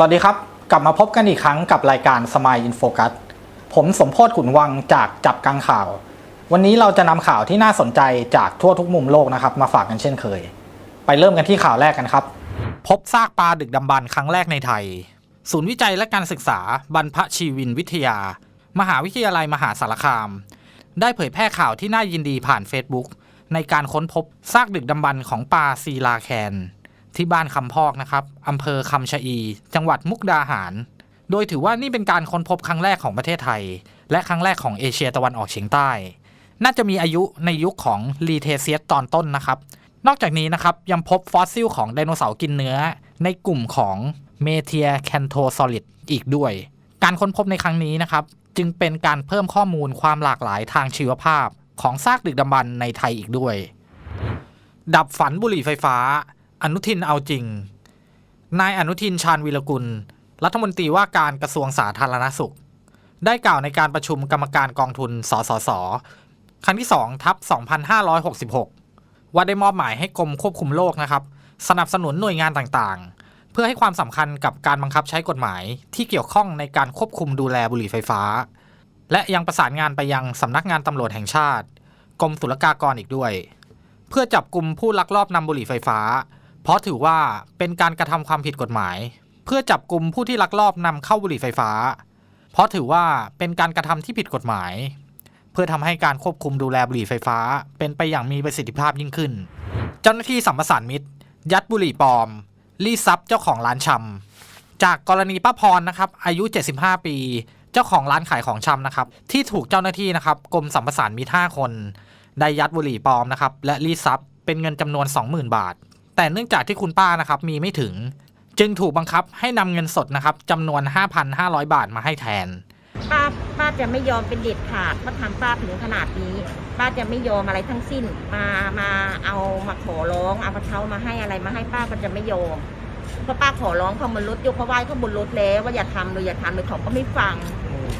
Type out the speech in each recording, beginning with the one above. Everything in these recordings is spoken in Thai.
สวัสดีครับ กลับมาพบกันอีกครั้งกับรายการ Smile in Focus ผมสมโพศขุนวังจากจับกังข่าว วันนี้เราจะนำข่าวที่น่าสนใจจากทั่วทุกมุมโลกนะครับ มาฝากกันเช่นเคย ไปเริ่มกันที่ข่าวแรกกันครับ พบซากปลาดึกดำบรรครั้งแรกในไทย ศูนย์วิจัยและการศึกษาบรรพชีวินวิทยา มหาวิทยาลัยมหาสารคาม ได้เผยแพร่ข่าวที่น่ายินดีผ่าน Facebook ในการค้นพบซากดึกดำบรรของปลาซีลาแคน ที่บ้านคำพอกนะครับอำเภอคำชะอี จังหวัดมุกดาหาร โดยถือว่านี่เป็นการค้นพบครั้งแรกของประเทศไทย และครั้งแรกของเอเชียตะวันออกเฉียงใต้ น่าจะมีอายุในยุคของลีเทเซียสตอนต้นนะครับ นอกจากนี้นะครับยังพบฟอสซิลของไดโนเสาร์กินเนื้อ ในกลุ่มของเมเทียแคนโทซอลิดอีกด้วย การค้นพบในครั้งนี้นะครับจึงเป็นการเพิ่มข้อมูลความหลากหลายทางชีวภาพ ของซากดึกดำบรรพ์ในไทยอีกด้วย ดับฝันบุหรี่ไฟฟ้า อนุทินเอาจริง นายอนุทินชาญวีรกุล รัฐมนตรีว่าการกระทรวงสาธารณสุข ได้กล่าวในการประชุมกรรมการกองทุน สสส ครั้งที่2ทับ2566 ว่าได้มอบหมายให้กรมควบคุมโรคนะครับ สนับสนุนหน่วยงานต่างๆ เพื่อให้ความสำคัญกับการบังคับใช้กฎหมายที่เกี่ยวข้องในการควบคุมดูแลบุหรี่ไฟฟ้า และยังประสานงานไปยังสำนักงานตำรวจแห่งชาติ กรมศุลกากรอีกด้วย เพื่อจับกลุ่มผู้ลักลอบนำบุหรี่ไฟฟ้า เพราะถือว่าเป็นการกระทำความผิดกฎหมาย เพื่อจับกลุ่มผู้ที่ลักลอบนำเข้าบุหรี่ไฟฟ้า เพราะถือว่าเป็นการกระทำที่ผิดกฎหมาย เพื่อทำให้การควบคุมดูแลบุหรี่ไฟฟ้า เป็นไปอย่างมีประสิทธิภาพยิ่งขึ้น เจ้าหน้าที่สัมปสานมิตร ยัดบุหรี่ปลอม รีดทรัพย์เจ้าของร้านชำจากกรณีป้าพรนะครับอายุ 75 ปี เจ้าของร้านขายของชำนะครับที่ถูกเจ้าหน้าที่นะครับกรมสัมปสานมิตร5คนได้ยัดบุหรี่ปลอมนะครับและรีดทรัพย์เป็นเงินจำนวน 20,000 บาท แต่เนื่องจากที่คุณป้านะครับมีไม่ถึง จึงถูกบังคับให้นำเงินสดนะครับจำนวน 5,500 บาทมาให้แทน ป้าป้าจะไม่ยอมเป็นเด็ดขาดเพราะทำป้าถึงขนาดนี้ ป้าจะไม่ยอมอะไรทั้งสิ้น มามาเอามาขอร้องเอากระเช้ามาให้อะไรมาให้ป้าก็จะไม่ยอมเพราะป้าขอร้องเขาบนรถยกเขาไหว้เขาบนรถแล้วว่าอย่าทำเลยอย่าทำเลยเขาก็ไม่ฟัง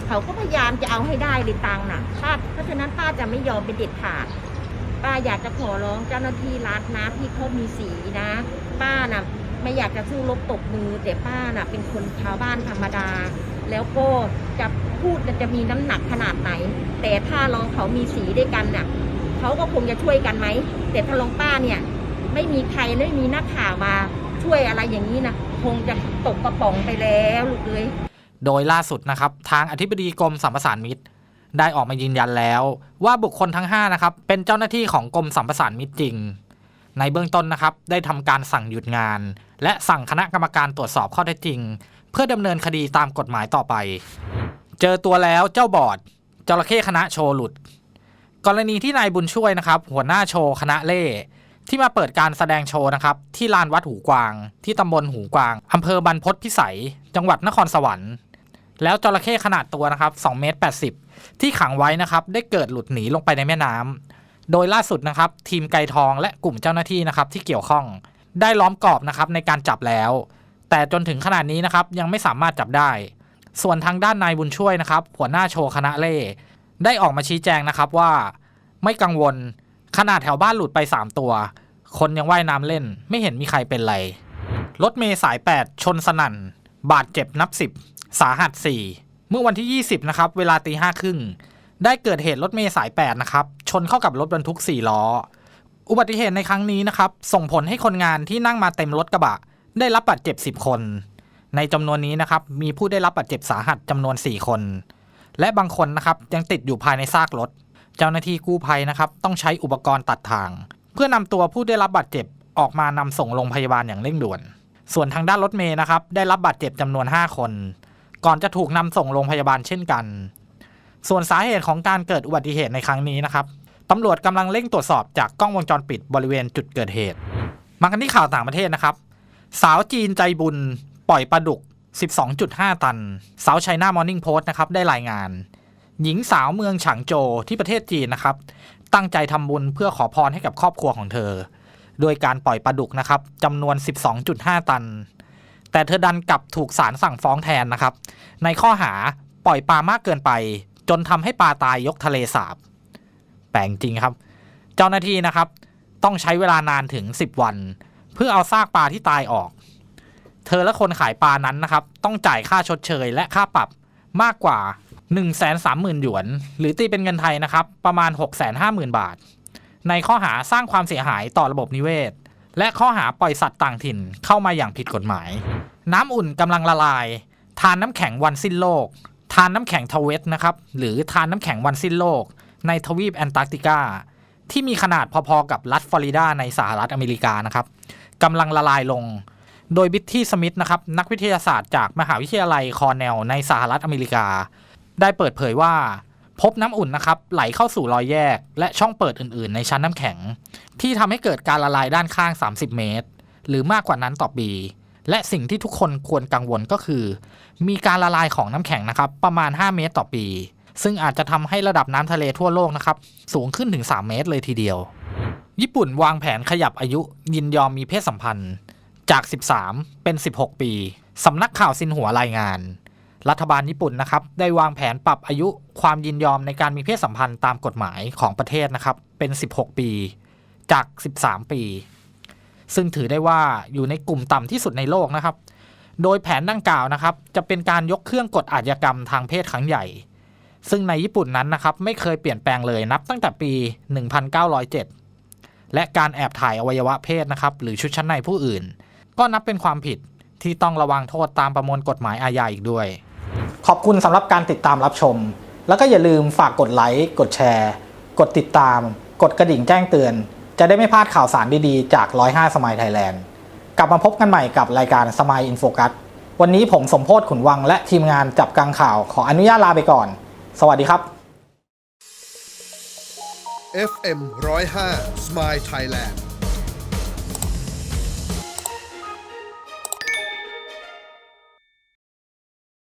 เขาก็พยายามจะเอาให้ได้เลยตังค์น่ะป้าเพราะฉะนั้นป้าจะไม่ยอมเป็นเด็ดขาด ป้าอยากจะขอร้องเจ้าหน้าที่รัฐนะที่เขามีสีนะ ป้าน่ะไม่อยากจะสู้รบตบมือ แต่ป้าน่ะเป็นคนชาวบ้านธรรมดา แล้วก็จะพูดจะมีน้ำหนักขนาดไหน แต่ถ้าลองเขามีสีด้วยกันน่ะเขาก็คงจะช่วยกันไหม แต่ถ้าลองป้าเนี่ย ไม่มีใครไม่มีนักข่าวมาช่วยอะไรอย่างนี้นะคงจะตกกระป๋องไปแล้วลูกเอ้ยโดยล่าสุดนะครับ ทางอธิบดีกรมสัมปสานมิตร ได้ออกมายืนยันแล้ว ว่าบุคคลทั้ง5นะครับเป็นเจ้าหน้าที่ของกรมสัมปสานมิตรจริง ในเบื้องต้นนะครับได้ทำการสั่งหยุดงาน และสั่งคณะกรรมการตรวจสอบข้อเท็จจริง เพื่อดำเนินคดีตามกฎหมายต่อไป เจอตัวแล้วเจ้าบอดจระเข้คณะโชว์หลุด กรณีที่นายบุญช่วยนะครับหัวหน้าโชว์คณะเล่ที่มาเปิดการแสดงโชว์นะครับที่ลานวัดหูกวาง ที่ตำบลหูกวางอำเภอบรรพตพิสัย จังหวัดนครสวรรค์ แล้วจระเข้ขนาดตัวนะครับ2เมตร80 ที่ขังไว้นะครับได้เกิดหลุดหนีลงไปในแม่น้ำโดยล่าสุดนะครับทีมไก่ทองและกลุ่มเจ้าหน้าที่นะครับที่เกี่ยวข้อง ได้ล้อมกรอบนะครับในการจับแล้ว แต่จนถึงขนาดนี้นะครับยังไม่สามารถจับได้ ส่วนทางด้านนายบุญช่วยนะครับหัวหน้าโชว์คณะเล่ได้ออกมาชี้แจงนะครับว่า ไม่กังวลขนาดแถวบ้านหลุดไป 3 ตัว คนยังว่ายน้ำเล่น ไม่เห็นมีใครเป็นไรรถเมย์สาย 8 ชนสนั่น บาดเจ็บนับ10 สาหัส 4 เมื่อวันที่ 20 นะครับ เวลาตีห้าครึ่ง ได้เกิดเหตุรถเมย์สาย 8 นะครับ ชนเข้ากับรถบรรทุก 4 ล้อ อุบัติเหตุในครั้งนี้นะครับ ส่งผลให้คนงานที่นั่งมาเต็มรถกระบะ ได้รับบาดเจ็บ 10 คน ในจำนวนนี้นะครับ มีผู้ได้รับบาดเจ็บสาหัสจำนวน 4 คน และบางคนนะครับยังติดอยู่ภายในซากรถ เจ้าหน้าที่กู้ภัยนะครับต้องใช้อุปกรณ์ตัดทาง เพื่อนำตัวผู้ได้รับบาดเจ็บออกมานำส่งโรงพยาบาลอย่างเร่งด่วน ส่วนทางด้านรถเมย์นะครับได้รับบาดเจ็บจำนวน 5 คน ก่อนจะถูกนำส่งโรงพยาบาลเช่นกัน ส่วนสาเหตุของการเกิดอุบัติเหตุในครั้งนี้นะครับตำรวจกำลังเร่งตรวจสอบจากกล้องวงจรปิดบริเวณจุดเกิดเหตุ มากันที่ข่าวต่างประเทศนะครับ สาวจีนใจบุญ ปล่อยปลาดุก 12.5 ตัน สาวไชน่ามอร์นิ่งโพสต์นะครับได้รายงาน หญิงสาวเมืองฉางโจวที่ประเทศจีนนะครับ ตั้งใจทำบุญเพื่อขอพรให้กับครอบครัวของเธอ โดยการปล่อยปลาดุกนะครับจำนวน 12.5 ตัน แต่เธอดันกลับถูกศาลสั่งฟ้องแทนนะครับ ในข้อหาปล่อยปลามากเกินไป จนทำให้ปลาตายยกทะเลสาบแปลงจริงครับ เจ้าหน้าที่นะครับ ต้องใช้เวลานานถึง 10 วัน เพื่อเอาซากปลาที่ตายออก เธอและคนขายปลานั้นนะครับ ต้องจ่ายค่าชดเชยและค่าปรับมากกว่า 1 3 0 0 0 0หยวน หรือตีเป็นเงินไทยนะครับ ประมาณ 6 5 0 0 0 0 บาท ในข้อหาสร้างความเสียหายต่อระบบนิเวศ และข้อหาปล่อยสัตว์ต่างถิ่นเข้ามาอย่างผิดกฎหมาย น้ำอุ่นกำลังละลาย ทานน้ำแข็งวันสิ้นโลก ทานน้ำแข็งทเวตนะครับ หรือทานน้ำแข็งวันสิ้นโลก ในทวีปแอนตาร์กติกา ที่มีขนาดพอๆกับรัฐฟลอริดาในสหรัฐอเมริกานะครับกำลังละลายลง โดยบิทที่สมิธนะครับนักวิทยาศาสตร์จากมหาวิทยาลัยคอร์เนลในสหรัฐอเมริกา ได้เปิดเผยว่า พบน้ำอุ่นนะครับไหลเข้าสู่รอยแยก และช่องเปิดอื่น ๆ ในชั้นน้ำแข็ง ที่ทำให้เกิดการละลายด้านข้าง 30 เมตร หรือมากกว่านั้นต่อปี และสิ่งที่ทุกคนควรกังวลก็คือ มีการละลายของน้ำแข็งนะครับประมาณ 5 เมตรต่อปี ซึ่งอาจจะทำให้ระดับน้ำทะเลทั่วโลกนะครับสูงขึ้นถึง 3 เมตรเลยทีเดียว ญี่ปุ่นวางแผนขยับอายุยินยอมมีเพศสัมพันธ์จาก 13 เป็น 16 ปีสำนักข่าวซินหัวรายงาน รัฐบาลญี่ปุ่นนะครับได้วางแผนปรับอายุความยินยอมในการมีเพศสัมพันธ์ตามกฎหมายของประเทศนะครับเป็น 16 ปีจาก 13 ปี ซึ่งถือได้ว่าอยู่ในกลุ่มต่ำที่สุดในโลกนะครับ โดยแผนดังกล่าวนะครับ จะเป็นการยกเครื่องกฎอาชญากรรมทางเพศครั้งใหญ่ ซึ่งในญี่ปุ่นนั้นนะครับไม่เคยเปลี่ยนแปลงเลยนับตั้งแต่ปี 1907 และการแอบถ่ายอวัยวะเพศนะครับหรือชุดชั้นในผู้อื่น ก็นับเป็นความผิดที่ต้องระวังโทษตามประมวลกฎหมายอาญาอีกด้วย ขอบคุณสำหรับการติดตามรับชม แล้วก็อย่าลืมฝากกดไลค์ กดแชร์ กดติดตาม กดกระดิ่งแจ้งเตือน จะได้ไม่พลาดข่าวสารดีๆ จาก 105สมัยไทยแลนด์กลับมาพบกันใหม่กับรายการสมัยอินโฟกัสวันนี้ผมสมโพศขุนวังและทีมงานจับกังข่าวขออนุญาตลาไปก่อน สวัสดีครับ FM 105 Smile Thailand